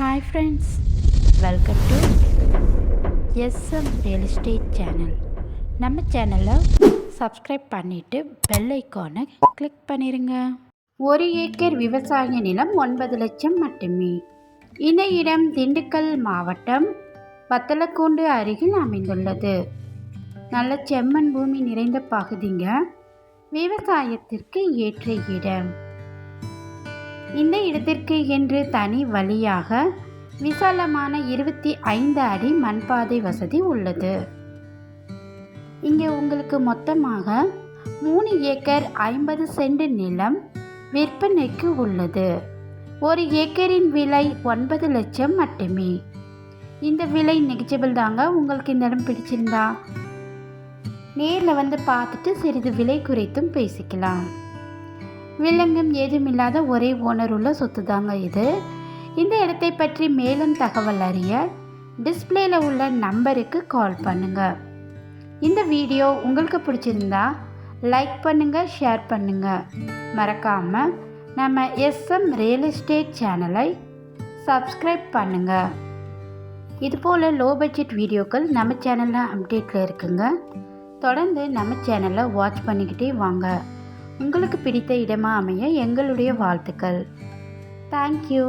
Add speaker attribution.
Speaker 1: Hi friends welcome to SM real estate channel நம்ம சேனலை subscribe பண்ணிவிட்டு பெல் ஐக்கானை கிளிக் பண்ணிடுங்க ஒரு ஏக்கர் விவசாய நிலம் ஒன்பது லட்சம் மட்டுமே. இந்த இடம் திண்டுக்கல் மாவட்டம் வத்தலக்கூண்டு அருகில் அமைந்துள்ளது. நல்ல செம்மண் பூமி நிறைந்த பகுதிங்க. விவசாயத்திற்கு ஏற்ற இடம். இந்த இடத்திற்கு என்று தனி வழியாக விசாலமான இருபத்தி ஐந்து அடி மண்பாதை வசதி உள்ளது. இங்கே உங்களுக்கு மொத்தமாக மூணு ஏக்கர் ஐம்பது சென்ட் நிலம் விற்பனைக்கு உள்ளது. ஒரு ஏக்கரின் விலை ஒன்பது லட்சம் மட்டுமே. இந்த விலை நெகிஜிபிள் தாங்க உங்களுக்கு இந்த இடம் பிடிச்சிருந்தா? நேரில் வந்து பார்த்துட்டு சிறிது விலை குறைத்தும் பேசிக்கலாம். வில்லங்கம் ஏதுமில்லாத ஒரே ஓனர் உள்ள சொத்து தாங்க இது. இந்த இடத்தை பற்றி மேலும் தகவல் அறிய டிஸ்பிளேல உள்ள நம்பருக்கு கால் பண்ணுங்க. இந்த வீடியோ உங்களுக்கு பிடிச்சிருந்தா லைக் பண்ணுங்க ஷேர் பண்ணுங்க. மறக்காம நம்ம எஸ்எம் ரியல் எஸ்டேட் சேனலை சப்ஸ்கிரைப் பண்ணுங்க. இதுபோல் லோ பட்ஜெட் வீடியோக்கள் நம்ம சேனலில் அப்டேட்டில் இருக்குங்க. தொடர்ந்து நம்ம சேனலை வாட்ச் பண்ணிக்கிட்டே வாங்க. உங்களுக்கு பிடித்த இடமா அமைய எங்களுடைய வாழ்த்துக்கள். தேங்க்யூ